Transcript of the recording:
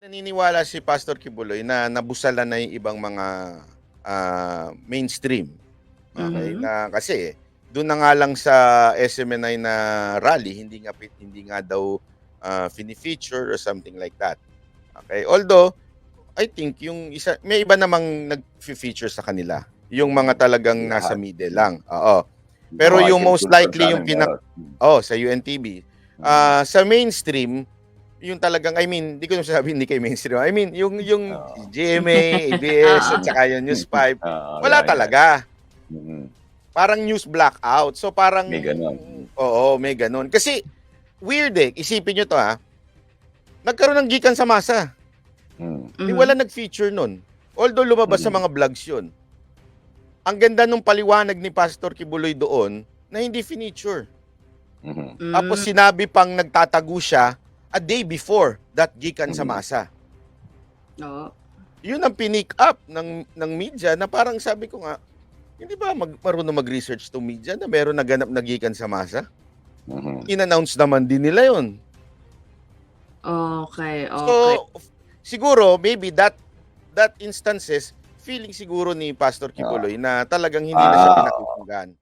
Naniniwala si Pastor Kibuloy na nabusalan na yung ibang mga ah, mainstream. Okay? Mhm. Na kasi doon na nga lang sa SMNI na rally, hindi nga hindi nga daw ah, fini-feature or something like that. Okay? Although I think yung isa may iba namang nag-feature sa kanila. Yung mga talagang nasa middle lang. Oo. Pero yung most likely yung channel pinak- meron. Oh, sa UNTV. Ah, sa mainstream, yung talagang I mean, hindi ko naman sasabihin hindi kay mainstream. I mean, yung yung Oo. GMA, ABS Ah. at saka yung News 5, Ah, wala yeah, yeah. talaga. Mhm. Parang news blackout. So parang May ganon. Oo, may ganon. Kasi weird eh. Isipin nyo to ha. Nagkaroon ng gikan sa masa. Mhm. Di Mhm. wala nag-feature nun. Although lumabas sa Mhm. mga vlogs yun. Ang ganda nung paliwanag ni Pastor Kibuloy doon na hindi feature. Mhm. Mm. Tapos sinabi pang nagtatago siya a day before that gikan sa Mhm. masa. Oo. Yun ang pinick up ng ng media na parang sabi ko nga, hindi ba mag, marunong mag-research to media na meron naganap na gikan sa masa? Mhm. In-announce naman din nila yon. Okay, okay. So, siguro, maybe that that instances, feeling siguro ni Pastor Kibuloy na talagang hindi na siya Ah. pinakikinggan.